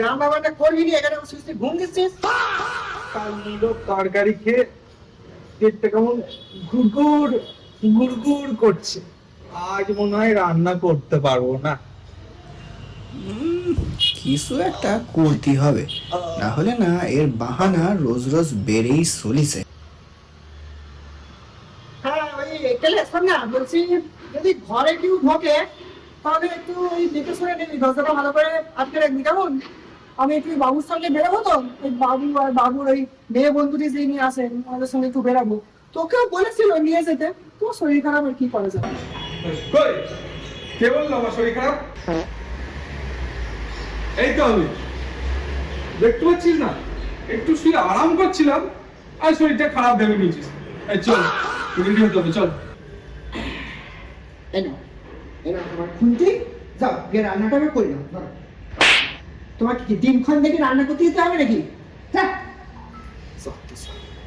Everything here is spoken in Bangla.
রান্না বান্না করবি নি এখানে বসে বসে ঘুম দিচ্ছিস? কাল তরকারি খেয়ে পেটটা কেমন গুড়গুড় গুড়গুড় করছে। আজ মনে হয় রান্না করতে পারব না। কিছু একটা করতে হবে। না হলে না এর বাহানা রোজ রোজ বেড়েই চলিছে। হ্যাঁ ওই একেলে শোন না বলছি যদি ঘরে কেউ ঢোকে তাহলে একটু ওই দেখে শুনে নিবি দরজাটা ভালো করে আটকে রাখবি কেমন? আমি একটু বাবুর সঙ্গে বেরোবো তো? ওই বাবু আর বাবুর ওই মেয়ে বন্ধুটি যে নিয়ে আসে আমাদের সঙ্গে একটু বেরাবো। তোকেও বলেছিল নিয়ে যেতে। তোর শরীর খারাপ আর কি করা যাবে? কে বলল আমার শরীর খারাপ? এই তো আমি। দেখতে পাচ্ছিস না? একটু শুয়ে আরাম করছিলাম আর শরীরটা খারাপ ভেবে নিয়েছিস। এই চল রেডি হতে হবে চল। এই নাও। এই তোমার খুন্তি যাও, গিয়ে রান্নাটা আমি করে নাও, ধরো। তোমাকে কি দিনক্ষণ দেখে রান্না করতে যেতে হবে নাকি যা। সত্যি সত্যি।